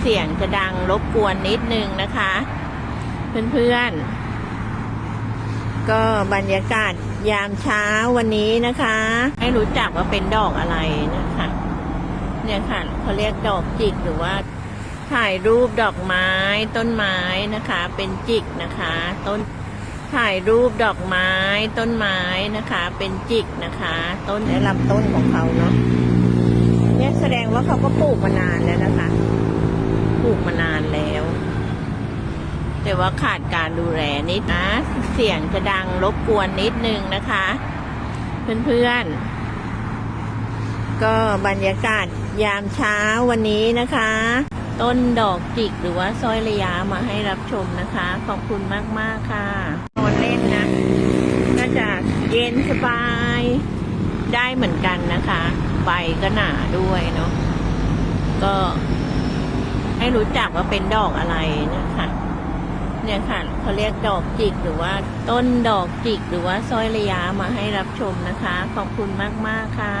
เสียงจะดังรบกวนนิดนึงนะคะ เพื่อนๆ ก็บรรยากาศยามเช้าวันนี้นะคะ ให้รู้จักว่าเป็นดอกอะไรนะคะ เนี่ยค่ะเขาเรียกดอกจิกหรือว่าถ่ายรูปดอกไม้ต้นไม้นะคะ เป็นจิกนะคะ ต้นถ่ายรูปดอกไม้ต้นไม้นะคะ เป็นจิกนะคะ ต้นและลำต้นของเขาเนาะเนี่ยแสดงว่าเขาก็ปลูกมานานแล้วนะคะ ลูกมานานแล้ว แต่ว่าขาดการดูแลนิดนะ เสียงจะดังรบกวนนิดนึงนะคะ เพื่อนๆ ก็บรรยากาศยามเช้าวันนี้นะคะ ต้นดอกจิกหรือว่าสร้อยระยะมาให้รับชมนะคะ ขอบคุณมากๆค่ะนอนเล่นนะก็จะเย็นสบายได้เหมือนกันนะคะ ใบก็หนาด้วยเนาะก็ ให้รู้จักว่าเป็นดอกอะไรนะคะเนี่ยค่ะเขาเรียกดอกจิกหรือว่าต้นดอกจิกหรือว่าสร้อยระยะมาให้รับชมนะคะ ขอบคุณมาก ๆ ค่ะ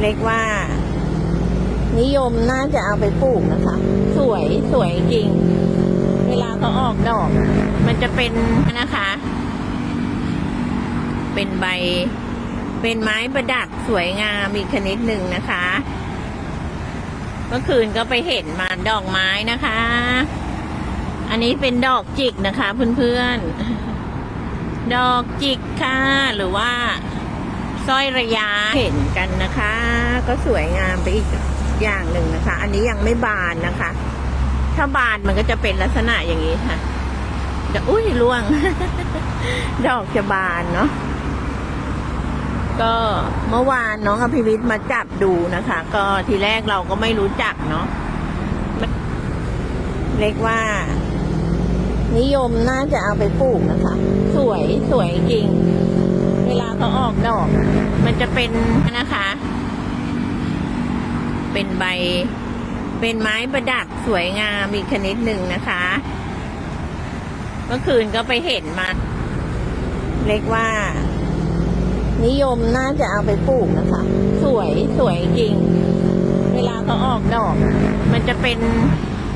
เรียกว่า นิยมน่าจะเอาไปปลูกนะคะ สวยสวยจริง เวลาเขาออกดอก มันจะเป็นนะคะ เป็นใบ เป็นไม้ประดับสวยงามอีกชนิดหนึ่งนะคะ เมื่อคืนก็ไปเห็นมาดอกไม้นะคะ อันนี้เป็นดอกจิกนะคะเพื่อนๆ ดอกจิกค่ะ หรือว่าสร้อยระยะเห็นกันนะคะ ก็สวยงามไปอีกอย่างหนึ่งนะคะ อันนี้ยังไม่บานนะคะ ถ้าบานมันก็จะเป็นลักษณะอย่างนี้ค่ะอุ้ยร่วง ดอกจะบานเนาะ ก็เมื่อวานน้องอภิวิทย์มาจับดูนะคะ ก็ทีแรกเราก็ไม่รู้จักเนาะเรียกว่า นิยมน่าจะเอาไปปลูกนะคะ สวยสวยจริง เวลาเขาออกดอก มันจะเป็นนะคะ เป็นใบ เป็นไม้ประดับสวยงามอีกชนิดหนึ่งนะคะ เมื่อคืนก็ไปเห็นมาเรียกว่า นิยมน่าจะเอาไปปลูกนะคะ สวยสวยจริง เวลาเขาออกดอก มันจะเป็น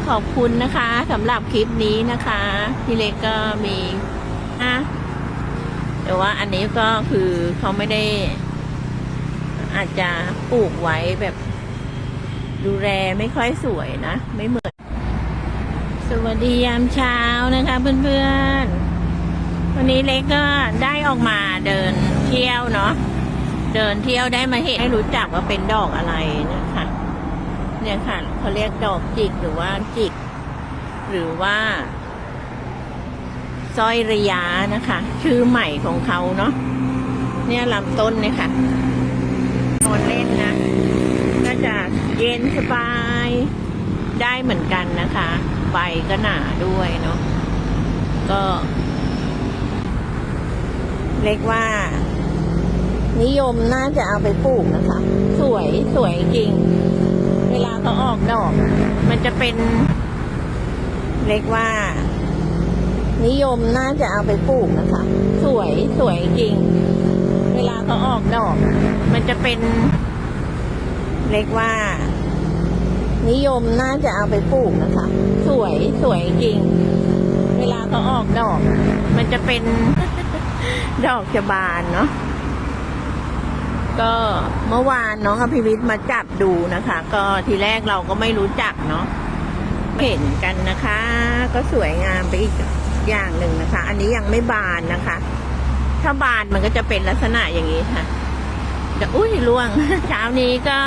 ขอบคุณนะคะสำหรับคลิปนี้นะคะ พี่เล็กก็มีนะแต่ว่าอันนี้ก็คือเขาไม่ได้ อาจจะปลูกไว้แบบ ดูแลไม่ค่อยสวยนะ ไม่เหมือน สวัสดียามเช้านะคะเพื่อนๆ วันนี้เล็กก็ได้ออกมาเดิน ที่ยวเนาะเดินเที่ยวได้มาเห็นให้รู้จักว่าเป็นดอกอะไรนะคะ เนี่ยค่ะเขาเรียกดอกจิกหรือว่าจิก หรือว่าสร้อยระยะนะคะ ชื่อใหม่ของเขาเนาะเนี่ยลำต้นเนี่ยค่ะนอนเล่นนะก็จะเย็นสบายได้เหมือนกันนะคะใบก็หนาด้วยเนาะก็ เรียกว่า นิยมน่าจะเอาไปปลูกนะคะ สวยสวยจริง เวลาเขาออกดอก มันจะเป็น เรียกว่า นิยมน่าจะเอาไปปลูกนะคะ สวยสวยจริง เวลาเขาออกดอก มันจะเป็น เรียกว่า นิยมน่าจะเอาไปปลูกนะคะ สวยสวยจริง เวลาเขาออกดอก มันจะเป็นดอกจะบานเนาะ ก็เมื่อวานน้องอภิวิทย์มาจับดูนะคะ ก็ทีแรกเราก็ไม่รู้จักเนาะเห็นกันนะคะ ก็สวยงามไปอีกอย่างหนึ่งนะคะ อันนี้ยังไม่บานนะคะ ถ้าบานมันก็จะเป็นลักษณะอย่างนี้ค่ะเดี๋ยวอุ้ยร่วงเช้านี้ก็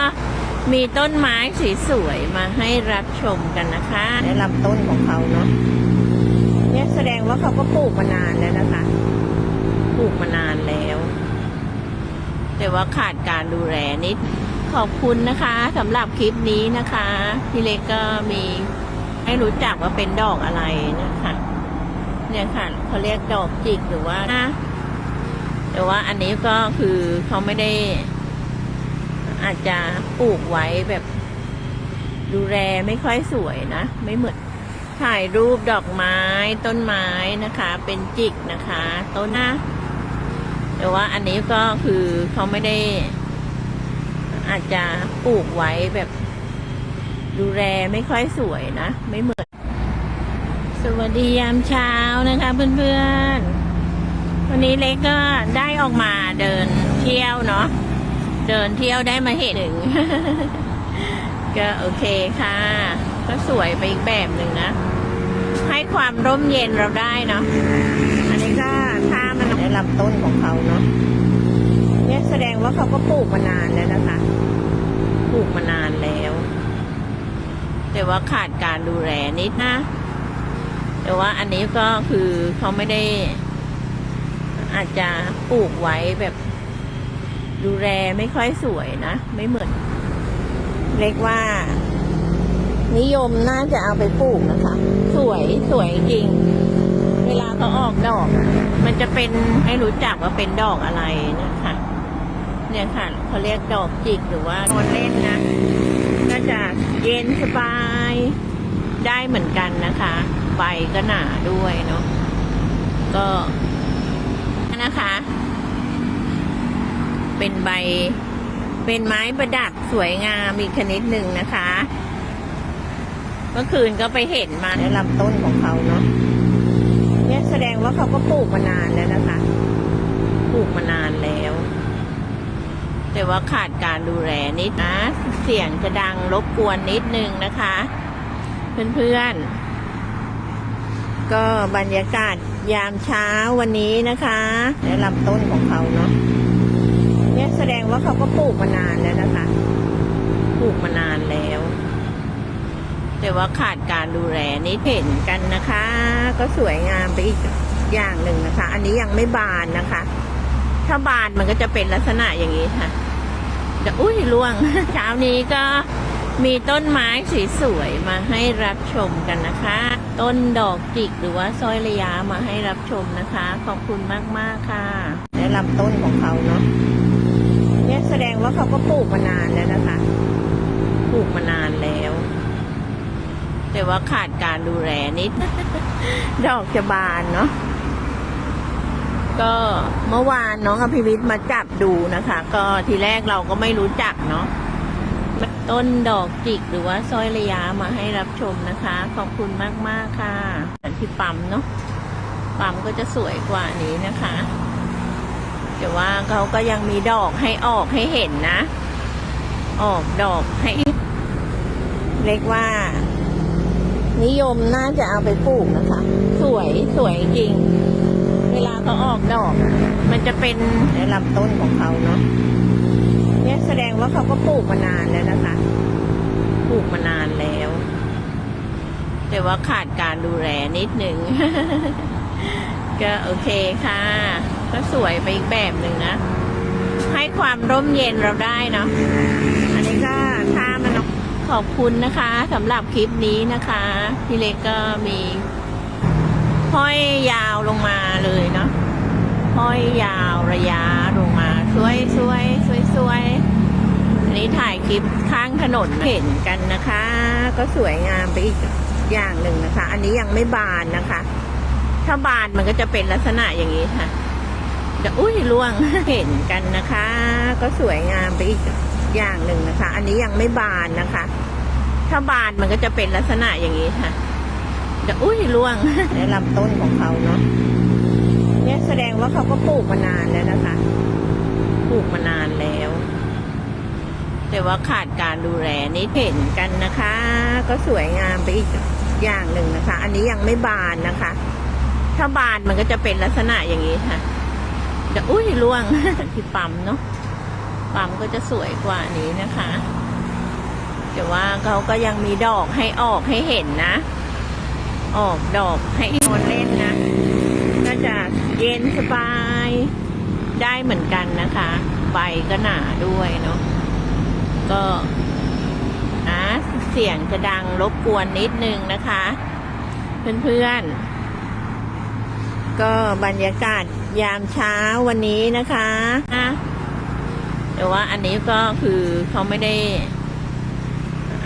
มีต้นไม้สีสวยมาให้รับชมกันนะคะในลำต้นของเขาเนาะเนี่ยแสดงว่าเขาก็ปลูกมานานแล้วนะคะ ปลูกมานานแล้ว แต่ว่าขาดการดูแลนิด ขอบคุณนะคะสำหรับคลิปนี้นะคะพี่เล็กก็มีให้รู้จักว่าเป็นดอกอะไรนะคะ เนี่ยค่ะเขาเรียกดอกจิกหรือว่านะแต่ว่าอันนี้ก็คือเขาไม่ได้ อาจจะปลูกไว้แบบดูแลไม่ค่อยสวยนะ ไม่เหมือนถ่ายรูปดอกไม้ต้นไม้นะคะ เป็นจิกนะคะ ต้นนะ แต่ว่าอันนี้ก็คือเขาไม่ได้ อาจจะปลูกไว้แบบ ดูแลไม่ค่อยสวยนะ ไม่เหมือน สวัสดียามเช้านะคะเพื่อนๆ วันนี้เล็กก็ได้ออกมาเดินเที่ยวเนาะเดินเที่ยวได้มาเห็นหนึ่งก็โอเคค่ะ ก็สวยไปอีกแบบหนึ่งนะ ให้ความร่มเย็นเราได้เนาะ อันนี้ก็ถ้ามันใน ลำต้นของเขาเนาะเนี่ยแสดงว่าเขาก็ปลูกมานานแล้วนะคะ ปลูกมานานแล้ว แต่ว่าขาดการดูแลนิดนะ แต่ว่าอันนี้ก็คือเขาไม่ได้ อาจจะปลูกไว้แบบ ดูแลไม่ค่อยสวยนะ ไม่เหมือนเล็กว่า นิยมน่าจะเอาไปปลูกนะคะ สวยสวยจริง เวลาเขาออกดอก มันจะเป็นให้รู้จักว่าเป็นดอกอะไรนะคะเนี่ยค่ะเขาเรียกดอกจิกหรือว่านอนเล่นนะก็จะเย็นสบายได้เหมือนกันนะคะใบก็หนาด้วยเนาะก็นะคะ เป็นใบเป็นไม้ประดับสวยงามอีกชนิดหนึ่งนะคะ เมื่อคืนก็ไปเห็นมาในลำต้นของเขาเนาะ เนี่ยแสดงว่าเขาก็ปลูกมานานแล้วนะคะ ปลูกมานานแล้ว แต่ว่าขาดการดูแลนิดนะ เสียงจะดังรบกวนนิดนึงนะคะ เพื่อนๆ ก็บรรยากาศยามเช้าวันนี้นะคะในลำต้นของเขาเนาะเนี่ยแสดงว่าเขาก็ปลูกมานานแล้วนะคะ ปลูกมานาน แล้วแต่ว่าขาดการดูแลนิดเห็นกันนะคะ ก็สวยงามไปอีกอย่างหนึ่งนะคะ อันนี้ยังไม่บานนะคะ ถ้าบานมันก็จะเป็นลักษณะอย่างนี้ค่ะจะอุ้ยล่วงเช้านี้ก็มีต้นไม้สสวยๆมาให้รับชมกันนะคะ ต้นดอกจิกหรือว่าสร้อยระยะมาให้รับชมนะคะ ขอบคุณมากๆค่ะในลำต้นของเขาเนาะเนี่ยแสดงว่าเขาก็ปลูกมานานแล้วนะคะ ปลูกมานานแล้ว แต่ ว่าขาดการดูแลนิด ดอกจะบานเนาะก็เมื่อวานน้องอภิวิทย์มาจับดูนะคะ ก็ทีแรกเราก็ไม่รู้จักเนาะต้นดอกจิกหรือว่าสร้อยระยะมาให้รับชมนะคะ ขอบคุณมาก ๆ ค่ะที่ปั๊มเนาะปั๊มก็จะสวยกว่านี้นะคะแต่ว่าเขาก็ยังมีดอกให้ออกให้เห็นนะ ออกดอกให้เล็กว่า นิยมน่าจะเอาไปปลูกนะคะ สวยสวยจริง เวลาเขาออกดอก มันจะเป็นในลำต้นของเขาเนาะเนี่ยแสดงว่าเขาก็ปลูกมานานแล้วนะคะ ปลูกมานานแล้ว แต่ว่าขาดการดูแลนิดนึง ก็โอเคค่ะ ก็สวยไปอีกแบบหนึ่งนะ ให้ความร่มเย็นเราได้เนาะ อันนี้ก็ถ้ามัน ขอบคุณนะคะสำหรับคลิปนี้นะคะ พี่เล็กก็มีห้อยยาวลงมาเลยเนาะห้อยยาวระยะลงมาสวยสวยสวยสวยอันนี้ถ่ายคลิปข้างถนนเห็นกันนะคะ ก็สวยงามไปอีกอย่างหนึ่งนะคะ อันนี้ยังไม่บานนะคะ ถ้าบานมันก็จะเป็นลักษณะอย่างนี้ค่ะจะอุ้ยล่วงเห็นกันนะคะ ก็สวยงามไปอีก อย่างหนึ่งนะคะ อันนี้ยังไม่บานนะคะ ถ้าบานมันก็จะเป็นลักษณะอย่างนี้ค่ะจะอุ้ยล่วงในลำต้นของเขาเนาะเนี่ยแสดงว่าเขาก็ปลูกมานานแล้วนะคะ ปลูกมานานแล้ว แต่ว่าขาดการดูแลนิดเห็นกันนะคะ ก็สวยงามไปอีกอย่างหนึ่งนะคะ อันนี้ยังไม่บานนะคะ ถ้าบานมันก็จะเป็นลักษณะอย่างนี้ค่ะจะอุ้ยล่วงที่ปั๊มเนาะ ปั๊มก็จะสวยกว่านี้นะคะแต่ว่าเขาก็ยังมีดอกให้ออกให้เห็นนะ ออกดอกให้นอนเล่นนะก็จะเย็นสบายได้เหมือนกันนะคะ ใบก็หนาด้วยเนาะก็นะเสียงจะดังรบกวนนิดนึงนะคะ เพื่อนๆ ก็บรรยากาศยามเช้าวันนี้นะคะนะ แต่ว่าอันนี้ก็คือเขาไม่ได้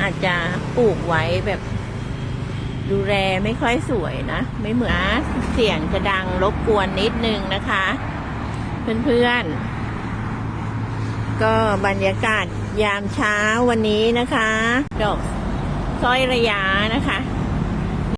อาจจะปลูกไว้แบบ ดูแลไม่ค่อยสวยนะ ไม่เหมือนเสียงจะดังรบกวนนิดนึงนะคะ เพื่อนๆ ก็บรรยากาศยามเช้าวันนี้นะคะ ดอกสร้อยระยะนะคะ